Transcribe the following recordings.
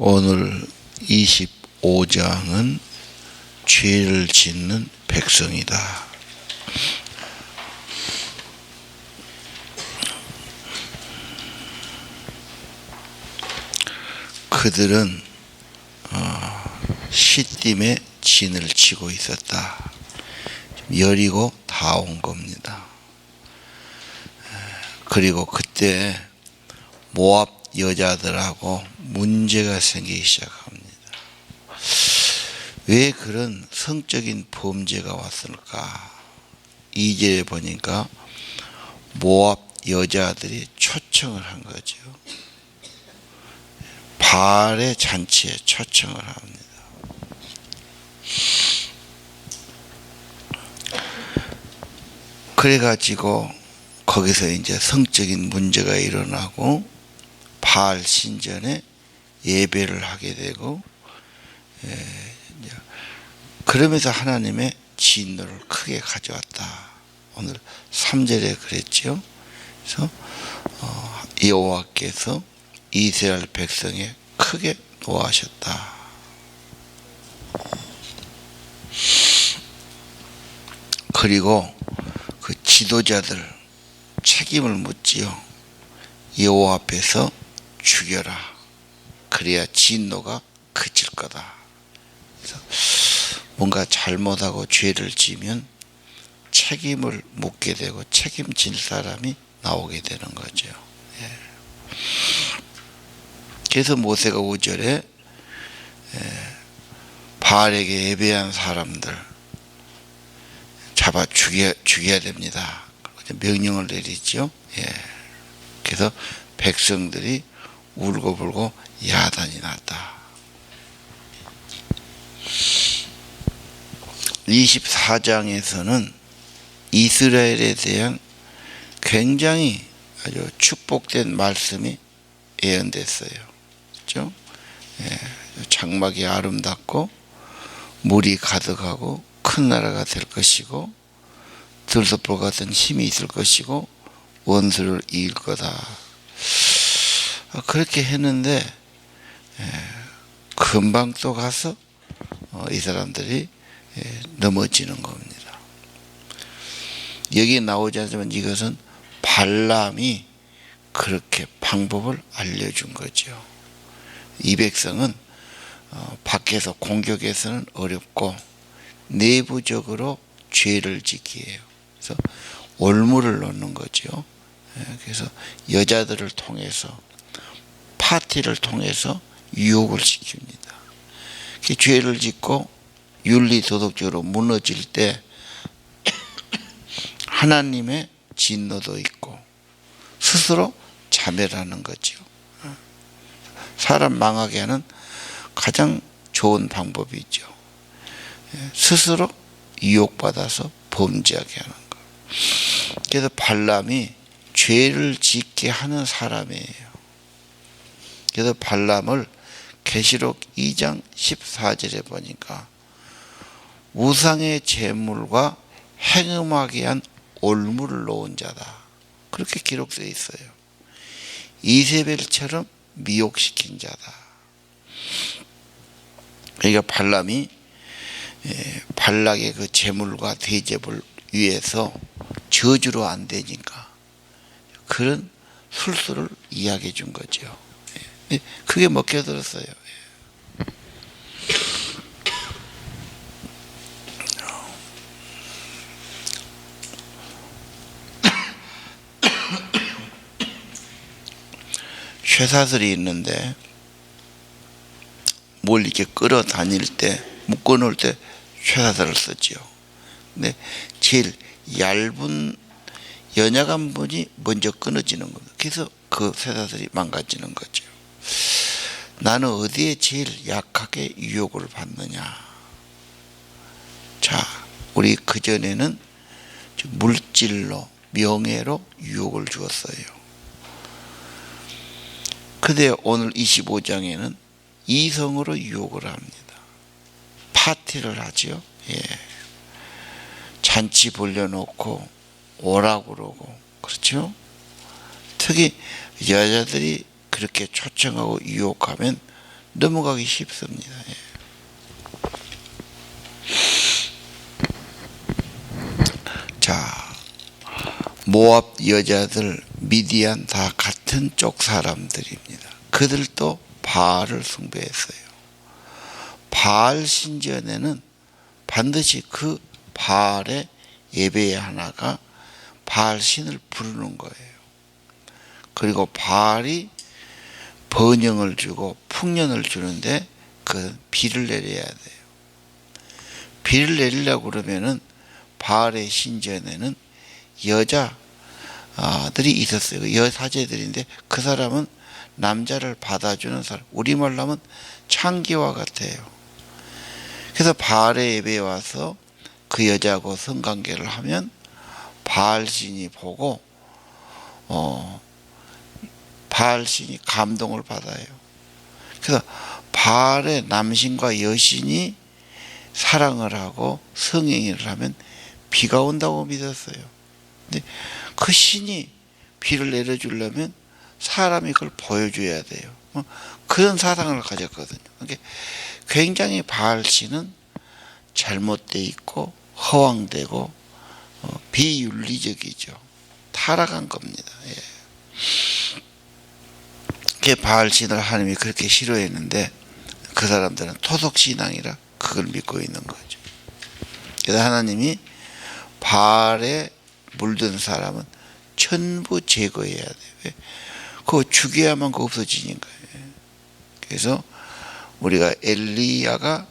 오늘 25장은 죄를 짓는 백성이다. 그들은 어, 시딤에 진을 치고 있었다. 여리고 다 온 겁니다. 그리고 그때 모압 여자들하고 문제가 생기기 시작합니다. 왜 그런 성적인 범죄가 왔을까? 이제에 보니까 모압 여자들이 초청을 한 거죠. 발의 잔치에 초청을 합니다. 그래가지고 거기서 이제 성적인 문제가 일어나고 바알 신전에 예배를 하게 되고 예, 그러면서 하나님의 진노를 크게 가져왔다. 오늘 3절에 그랬죠. 그래서 어, 여호와께서 이스라엘 백성에 크게 노하셨다. 그리고 그 지도자들 책임을 묻지요. 여호와 앞에서 죽여라. 그래야 진노가 그칠 거다. 그래서 뭔가 잘못하고 죄를 지면 책임을 묻게 되고 책임질 사람이 나오게 되는 거죠. 예. 그래서 모세가 5절에 바알에게 예배한 사람들 잡아 죽여, 죽여야 됩니다. 명령을 내리죠. 예. 그래서 백성들이 울고불고 야단이 났다. 24장에서는 이스라엘에 대한 굉장히 아주 축복된 말씀이 예언됐어요. 그죠? 예, 장막이 아름답고 물이 가득하고 큰 나라가 될 것이고 들소불 같은 힘이 있을 것이고 원수를 이길 거다. 아, 그렇게 했는데 예, 금방 또 가서 어, 이 사람들이 예, 넘어지는 겁니다. 여기 나오지 않지만 이것은 발람이 그렇게 방법을 알려준 거죠. 이 백성은 어, 밖에서 공격해서는 어렵고 내부적으로 죄를 지키해요. 그래서 올무를 놓는 거죠. 예, 그래서 여자들을 통해서 파티를 통해서 유혹을 시킵니다. 죄를 짓고 윤리 도덕적으로 무너질 때 하나님의 진노도 있고 스스로 자멸하는 거죠. 사람 망하게 하는 가장 좋은 방법이죠. 예, 스스로 유혹받아서 범죄하게 하는 것. 그래서 발람이 죄를 짓게 하는 사람이에요. 그래서 발람을 계시록 2장 14절에 보니까 우상의 재물과 행음하게 한 올무를 놓은 자다. 그렇게 기록되어 있어요. 이세벨처럼 미혹시킨 자다. 그러니까 발람이 예, 발락의 그 재물과 대접을 위해서 저주로 안 되니까 그런 술수를 이야기해 준 거죠. 예, 그게 먹혀들었어요. 예. 쇠사슬이 있는데 뭘 이렇게 끌어다닐 때 묶어놓을 때 쇠사슬을 쓰지요. 근데 제일 얇은 연약한 분이 먼저 끊어지는 겁니다. 그래서 그 쇠사슬이 망가지는 거죠. 나는 어디에 제일 약하게 유혹을 받느냐. 자, 우리 그전에는 물질로, 명예로 유혹을 주었어요. 근데 오늘 25장에는 이성으로 유혹을 합니다. 파티를 하죠. 예. 잔치 벌려놓고 오라고 그러고 그렇죠. 특히 여자들이 그렇게 초청하고 유혹하면 넘어가기 쉽습니다. 예. 자, 모압 여자들 미디안 다 같은 쪽 사람들입니다. 그들도 바알을 숭배했어요. 바알 신전에는 반드시 그 바알의 예배 하나가 바알 신을 부르는 거예요. 그리고 바알이 번영을 주고 풍년을 주는데 그 비를 내려야 돼요. 비를 내리려고 그러면은 바알의 신전에는 여자들이 있었어요. 그 여사제들인데 그 사람은 남자를 받아주는 사람. 우리말로 하면 창기와 같아요. 그래서 바알의 예배에 와서 그 여자하고 성관계를 하면 바알 신이 보고 어 바알 신이 감동을 받아요. 그래서 바알의 남신과 여신이 사랑을 하고 성행위를 하면 비가 온다고 믿었어요. 근데 그 신이 비를 내려주려면 사람이 그걸 보여줘야 돼요. 어, 그런 사상을 가졌거든요. 그러니까 굉장히 바알 신은 잘못돼 있고 허황되고 어, 비윤리적이죠. 타락한 겁니다. 예. 그 바알 신을 하나님이 그렇게 싫어했는데 그 사람들은 토속 신앙이라 그걸 믿고 있는 거죠. 그래서 하나님이 바알에 물든 사람은 전부 제거해야. 왜? 그거 죽여야만 그 없어지니까요. 그래서 우리가 엘리야가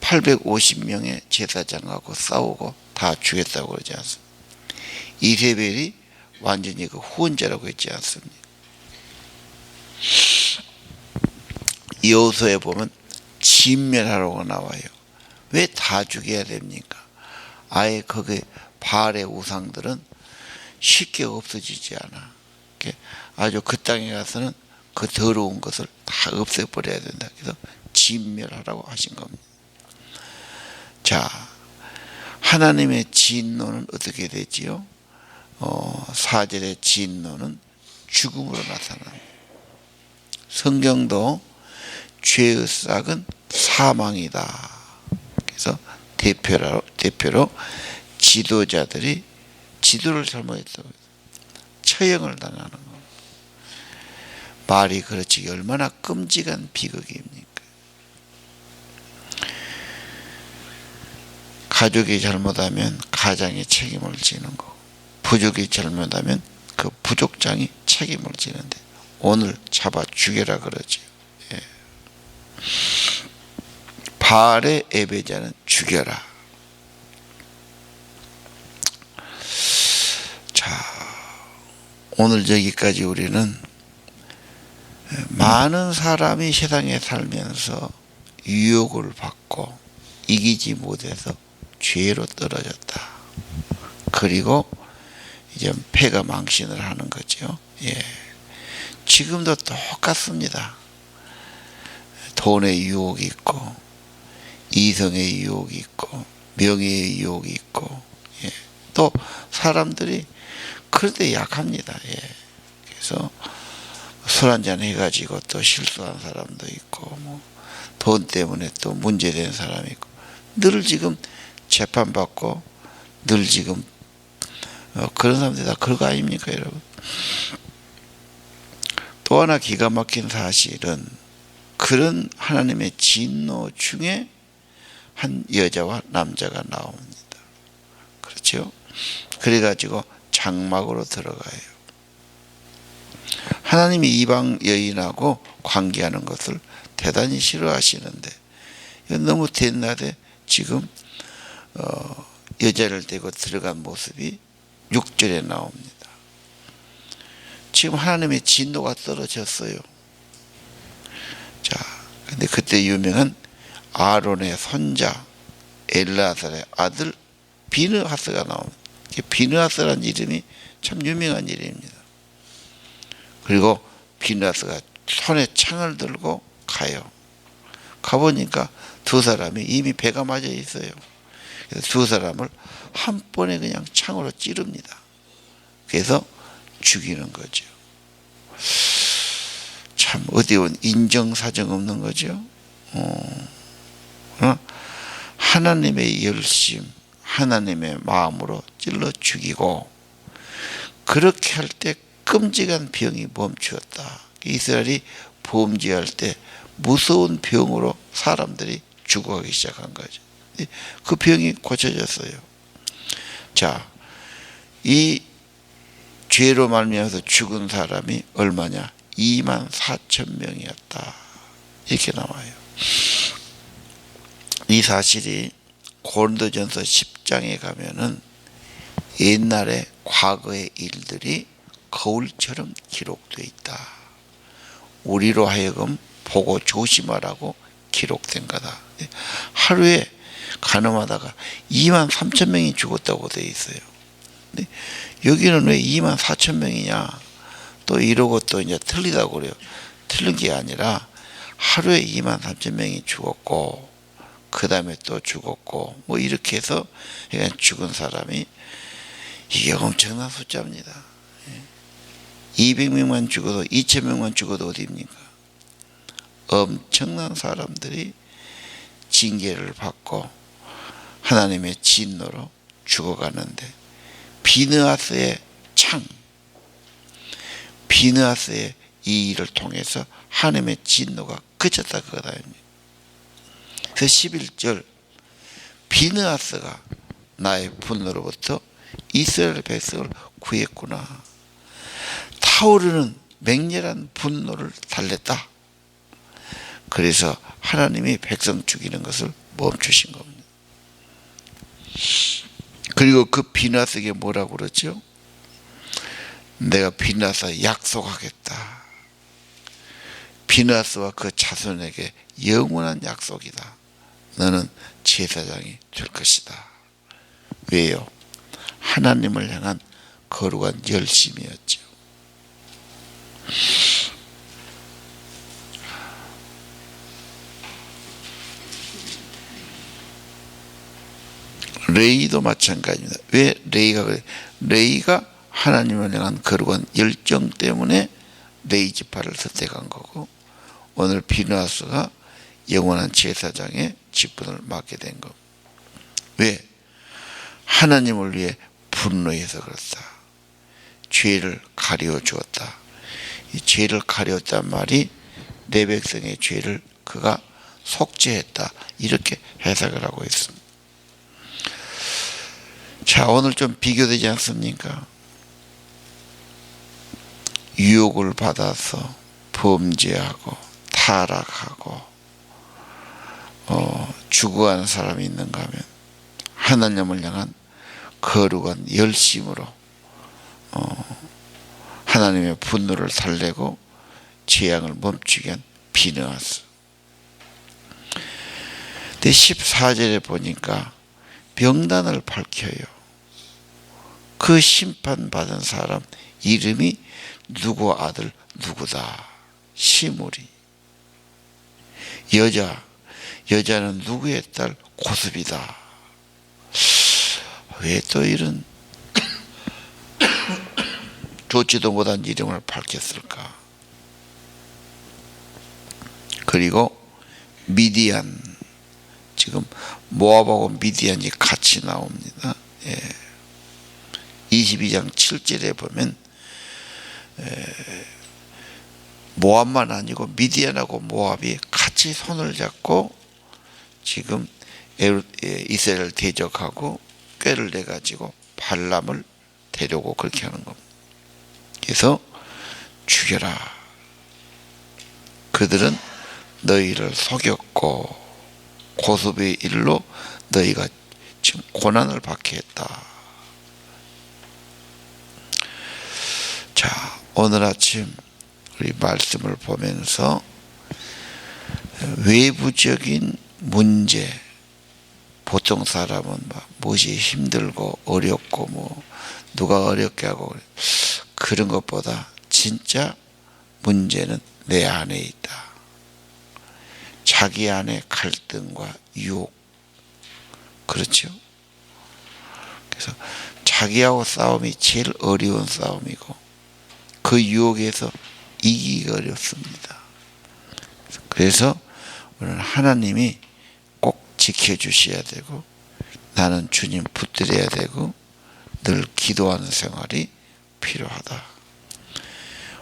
850명의 제사장하고 싸우고 다 죽였다고 그러지 않습니까? 이세벨이 완전히 그 후원자라고 했지 않습니까? 여호수에 보면 진멸하라고 나와요. 왜 다 죽여야 됩니까? 아예 거기 바알의 우상들은 쉽게 없어지지 않아. 아주 그 땅에 가서는 그 더러운 것을 다 없애버려야 된다. 그래서 진멸하라고 하신 겁니다. 자, 하나님의 진노는 어떻게 되지요? 어, 사절의 진노는 죽음으로 나타납니다. 성경도 죄의 싹은 사망이다. 그래서 대표로, 대표로 지도자들이 지도를 잘못했다고 처형을 당하는 거. 말이 그렇지 얼마나 끔찍한 비극입니까? 가족이 잘못하면 가장이 책임을 지는 거. 부족이 잘못하면 그 부족장이 책임을 지는데 오늘 잡아 죽여라 그러지. 예. 바알의 예배자는 죽여라. 자, 오늘 저기까지 우리는 많은 사람이 세상에 살면서 유혹을 받고 이기지 못해서 죄로 떨어졌다. 그리고 이제 폐가 망신을 하는 거죠. 예. 지금도 똑같습니다. 돈의 유혹이 있고, 이성의 유혹이 있고, 명예의 유혹이 있고, 예. 또 사람들이 그런데 약합니다. 예. 그래서 술 한잔 해가지고 또 실수한 사람도 있고, 뭐, 돈 때문에 또 문제된 사람이 있고, 늘 지금 재판받고, 늘 지금, 어, 그런 사람들이 다 그거 아닙니까, 여러분? 또 하나 기가 막힌 사실은, 그런 하나님의 진노 중에 한 여자와 남자가 나옵니다. 그렇죠? 그래가지고 장막으로 들어가요. 하나님이 이방 여인하고 관계하는 것을 대단히 싫어하시는데 너무 대낮에 지금 어, 여자를 대고 들어간 모습이 6절에 나옵니다. 지금 하나님의 진노가 떨어졌어요. 자, 근데 그때 유명한 아론의 손자 엘라살의 아들 비느하스가 나옵니다. 비느하스라는 이름이 참 유명한 이름입니다. 그리고 비느하스가 손에 창을 들고 가요. 가보니까 두 사람이 이미 배가 맞아 있어요. 그래서 두 사람을 한 번에 그냥 창으로 찌릅니다. 그래서 죽이는 거죠. 참참 어디 온 인정사정 없는 거죠. 어, 어? 하나님의 열심, 하나님의 마음으로 찔러 죽이고 그렇게 할 때 끔찍한 병이 멈추었다. 이스라엘이 범죄할 때 무서운 병으로 사람들이 죽어가기 시작한 거죠. 그 병이 고쳐졌어요. 자, 이 죄로 말미암아서 죽은 사람이 얼마냐? 2만 4천 명이었다. 이렇게 나와요. 이 사실이 고린도전서 10장에 가면은 옛날에 과거의 일들이 거울처럼 기록되어 있다. 우리로 하여금 보고 조심하라고 기록된 거다. 하루에 가늠하다가 2만 3천 명이 죽었다고 되어 있어요. 여기는 왜 2만 4천 명이냐? 또 이러고 또 이제 틀리다고 그래요. 틀린 게 아니라 하루에 2만 3천 명이 죽었고 그 다음에 또 죽었고 뭐 이렇게 해서 그냥 죽은 사람이 이게 엄청난 숫자입니다. 200명만 죽어도 2천명만 죽어도 어디입니까? 엄청난 사람들이 징계를 받고 하나님의 진노로 죽어가는데 비느하스의 창 비느하스의 이 일을 통해서 하나님의 진노가 그쳤다 그거다. 그래서 11절 비느하스가 나의 분노로부터 이스라엘 백성을 구했구나. 타오르는 맹렬한 분노를 달랬다. 그래서 하나님이 백성 죽이는 것을 멈추신 겁니다. 그리고 그 비나스에게 뭐라고 그러죠? 내가 비나스 약속하겠다. 비나스와 그 자손에게 영원한 약속이다. 너는 제사장이 될 것이다. 왜요? 하나님을 향한 거룩한 열심이었죠. 레이도 마찬가지입니다. 왜 레이가 그래? 레이가 하나님을 향한 거룩한 열정 때문에 레이 지파를 선택한 거고 오늘 비누아스가 영원한 제사장의 직분을 맡게 된 거. 왜? 하나님을 위해 분노해서 그렇다. 죄를 가려 주었다. 이 죄를 가렸단 말이 내 백성의 죄를 그가 속죄했다. 이렇게 해석을 하고 있습니다. 자, 오늘 좀 비교되지 않습니까? 유혹을 받아서 범죄하고 타락하고 어, 죽어가는 사람이 있는가 하면 하나님을 향한 거룩한 열심으로 어, 하나님의 분노를 달래고 재앙을 멈추게 한 비너하스. 근데 14절에 보니까 명단을 밝혀요. 그 심판받은 사람 이름이 누구 아들 누구다. 시물이. 여자, 여자는 누구의 딸 고습이다. 왜 또 이런 좋지도 못한 이름을 밝혔을까? 그리고 미디안 지금 모압하고 미디안이 같이 나옵니다. 예. 22장 7절에 보면 에, 모압만 아니고 미디안하고 모압이 같이 손을 잡고 지금 이스라엘 대적하고 꾀를 내 가지고 발람을 데려고 그렇게 하는 겁니다. 그래서 죽여라. 그들은 너희를 속였고 고습의 일로 너희가 지금 고난을 받게 했다. 자, 오늘 아침 우리 말씀을 보면서 외부적인 문제, 보통 사람은 막 무엇이 힘들고 어렵고 뭐 누가 어렵게 하고 그런 것보다 진짜 문제는 내 안에 있다. 자기 안에 갈등과 유혹. 그렇죠? 그래서 자기하고 싸움이 제일 어려운 싸움이고 그 유혹에서 이기기 어렵습니다. 그래서 우리는 하나님이 꼭 지켜주셔야 되고 나는 주님 붙들어야 되고 늘 기도하는 생활이 필요하다.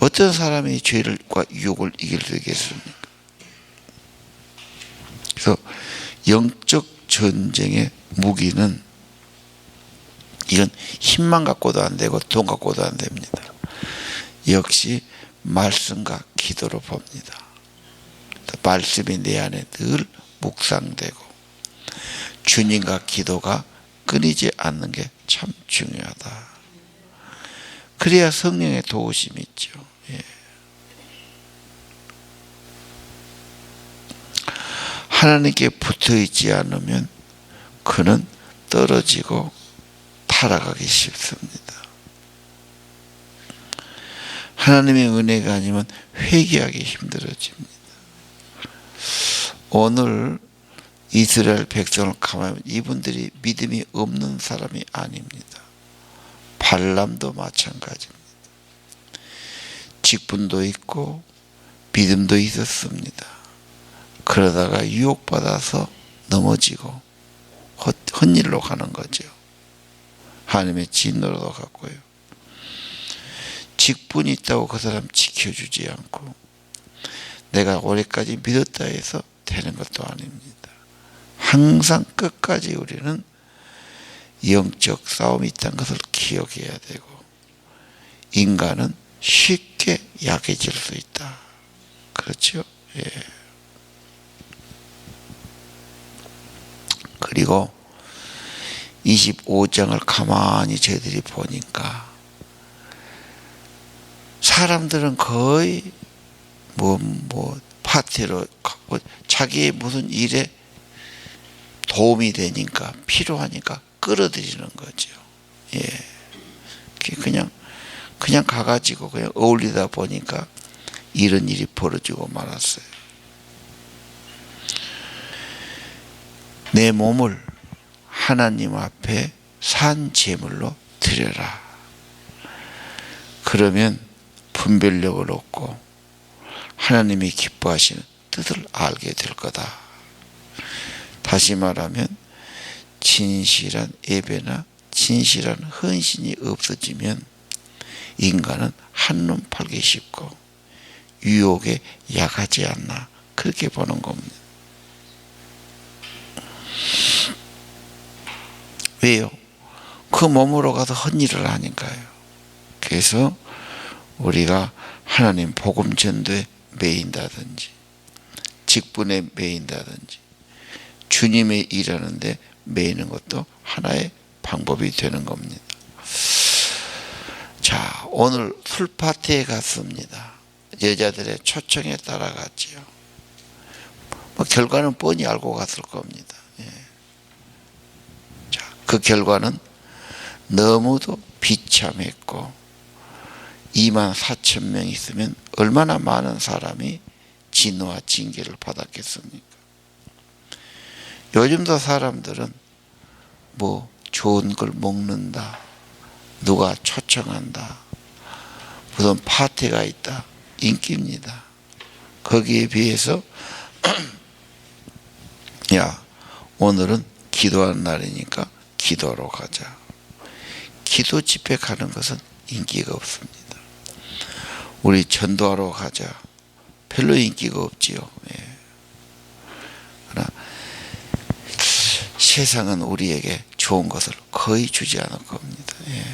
어떤 사람이 죄를과 유혹을 이길 수 있겠습니까? 그래서 영적 전쟁의 무기는 이건 힘만 갖고도 안 되고 돈 갖고도 안 됩니다. 역시 말씀과 기도로 봅니다. 말씀이 내 안에 늘 묵상되고 주님과 기도가 끊이지 않는 게 참 중요하다. 그래야 성령의 도우심이 있죠. 예. 하나님께 붙어 있지 않으면 그는 떨어지고 타락하기 쉽습니다. 하나님의 은혜가 아니면 회개하기 힘들어집니다. 오늘 이스라엘 백성을 가만히 이분들이 믿음이 없는 사람이 아닙니다. 발람도 마찬가지입니다. 직분도 있고 믿음도 있었습니다. 그러다가 유혹받아서 넘어지고 헛일로 가는 거죠. 하나님의 진노로도 갔고요. 직분이 있다고 그 사람 지켜주지 않고 내가 올해까지 믿었다 해서 되는 것도 아닙니다. 항상 끝까지 우리는 영적 싸움이 있다는 것을 기억해야 되고 인간은 쉽게 약해질 수 있다. 그렇죠? 예. 그리고 25장을 가만히 저희들이 보니까 사람들은 거의 뭐, 뭐, 파티로, 뭐 자기의 무슨 일에 도움이 되니까, 필요하니까 끌어들이는 거죠. 예. 그냥, 그냥 가가지고 그냥 어울리다 보니까 이런 일이 벌어지고 말았어요. 내 몸을 하나님 앞에 산 제물로 드려라. 그러면 분별력을 얻고 하나님이 기뻐하시는 뜻을 알게 될 거다. 다시 말하면 진실한 예배나 진실한 헌신이 없어지면 인간은 한눈 팔기 쉽고 유혹에 약하지 않나 그렇게 보는 겁니다. 왜요? 그 몸으로 가서 헛일을 하니까요. 그래서 우리가 하나님 복음 전도에 매인다든지 직분에 매인다든지 주님의 일하는데 매이는 것도 하나의 방법이 되는 겁니다. 자, 오늘 술파티에 갔습니다. 여자들의 초청에 따라갔지요. 뭐 결과는 뻔히 알고 갔을 겁니다. 그 결과는 너무도 비참했고 2만 4천 명 있으면 얼마나 많은 사람이 진노와 징계를 받았겠습니까? 요즘도 사람들은 뭐 좋은 걸 먹는다. 누가 초청한다. 무슨 파티가 있다. 인기입니다. 거기에 비해서 야 오늘은 기도하는 날이니까 기도로 가자. 기도 집회 가는 것은 인기가 없습니다. 우리 전도하러 가자. 별로 인기가 없지요. 예. 그러나 세상은 우리에게 좋은 것을 거의 주지 않을 겁니다. 예.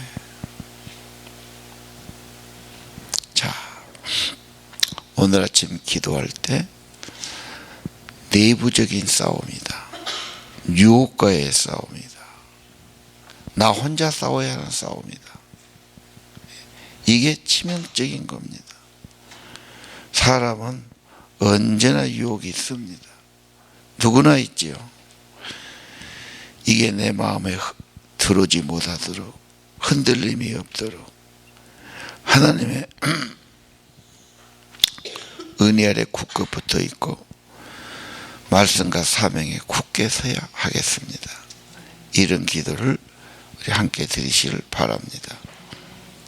자, 오늘 아침 기도할 때 내부적인 싸움이다. 유혹과의 싸움이다. 나 혼자 싸워야 하는 싸움이다. 이게 치명적인 겁니다. 사람은 언제나 유혹이 있습니다. 누구나 있지요. 이게 내 마음에 들어오지 못하도록 흔들림이 없도록 하나님의 은혜 아래 굳게 붙어 있고 말씀과 사명에 굳게 서야 하겠습니다. 이런 기도를 함께 드리시길 바랍니다.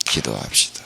기도합시다.